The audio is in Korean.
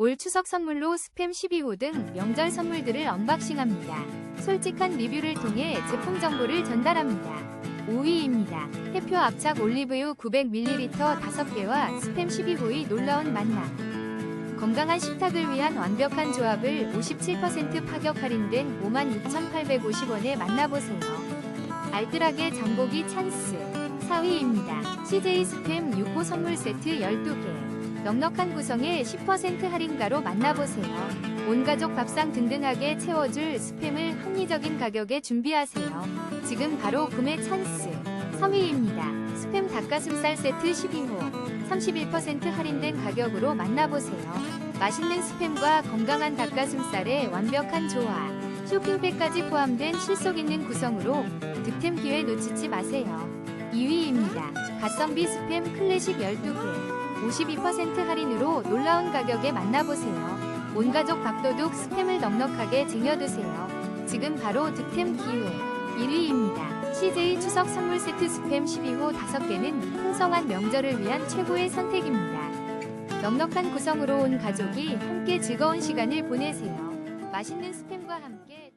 올 추석 선물로 스팸 12호 등 명절 선물들을 언박싱합니다. 솔직한 리뷰를 통해 제품 정보를 전달합니다. 5위입니다. 해표 압착 올리브유 900ml 5개와 스팸 12호의 놀라운 만남. 건강한 식탁을 위한 완벽한 조합을 57% 파격 할인된 56,850원에 만나보세요. 알뜰하게 장보기 찬스. 4위입니다. CJ 스팸 6호 선물 세트 12개. 넉넉한 구성에 10% 할인가로 만나보세요. 온 가족 밥상 든든하게 채워줄 스팸을 합리적인 가격에 준비하세요. 지금 바로 구매 찬스. 3위입니다. 스팸 닭가슴살 세트 12호. 31% 할인된 가격으로 만나보세요. 맛있는 스팸과 건강한 닭가슴살의 완벽한 조화. 쇼핑백까지 포함된 실속 있는 구성으로 득템 기회 놓치지 마세요. 2위입니다. 가성비 스팸 클래식 12개. 52% 할인으로 놀라운 가격에 만나보세요. 온 가족 밥도둑 스팸을 넉넉하게 쟁여두세요. 지금 바로 득템 기회. 1위입니다. CJ 추석 선물 세트 스팸 12호 5개는 풍성한 명절을 위한 최고의 선택입니다. 넉넉한 구성으로 온 가족이 함께 즐거운 시간을 보내세요. 맛있는 스팸과 함께